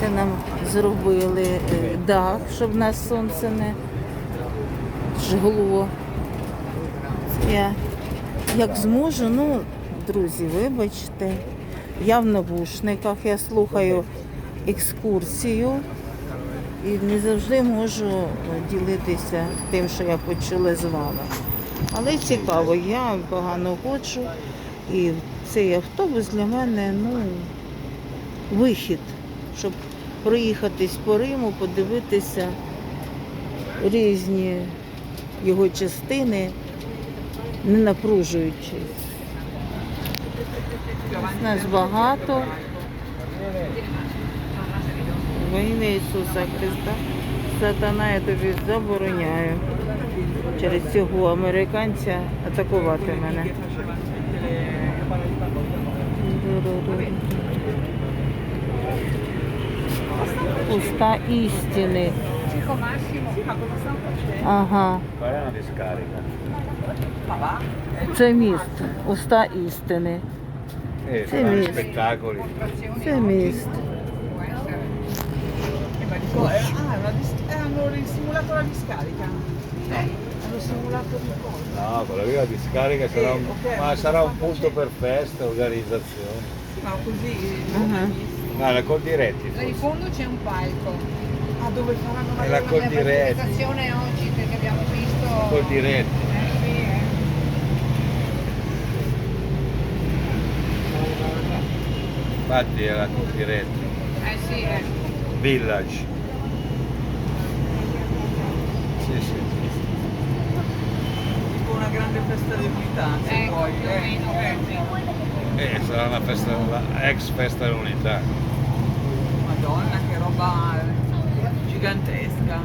Це нам зробили е, дах, щоб нас сонце не жгло. Я як зможу, ну, друзі, вибачте, я в навушниках, я слухаю екскурсію і не завжди можу ділитися тим, що я почула з вами. Але цікаво, я погано ходжу, і цей автобус для мене ну, вихід, щоб проїхатись по Риму, подивитися різні його частини, не напружуючись. Нас багато. Во Ісуса Христа. Сатана я тобі забороняю через цього американця атакувати мене. vista istine. Dico Massimo. Ma cosa stanno facendo? Qual è una discarica? Ma va? C'è misto, o sta istine. Eh, C'è misto. spettacoli. C'è misto. Eh, eh, ah, eh, hanno simulato la discarica? No. Hanno simulato di cosa? No, quella lì la discarica sarà un, sarà un punto per festa, organizzazione. Ma così uh-huh. No, la Col Diretti. Lì in fondo c'è un palco. Ah, dove faranno la, la Col Diretti. oggi perché abbiamo visto. Col Diretti. Eh, eh. Infatti è la Col Diretti. Eh sì, eh. Village. Sì, sì. Tipo una grande festa di unità, se ecco, eh, vuoi. Eh. Eh, sarà una festa, la ex festa dell'unità. Madonna, che roba gigantesca.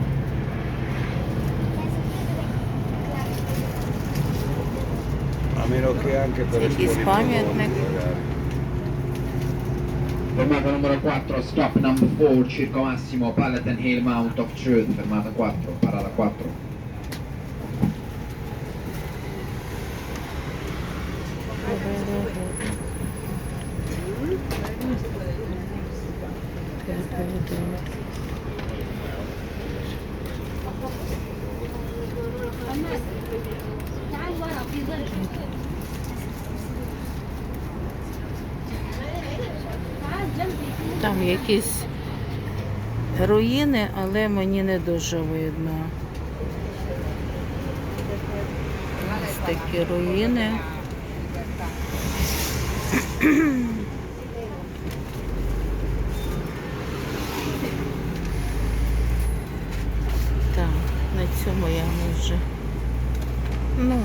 A meno che anche per spamia, magari. Fermata numero 4, stop number 4, Circo Massimo, Palatine Hill, Mount of Truth, fermata 4, parata 4. Там якісь руїни, але мені не дуже видно. Ось такі руїни. На цьому вже. Ну,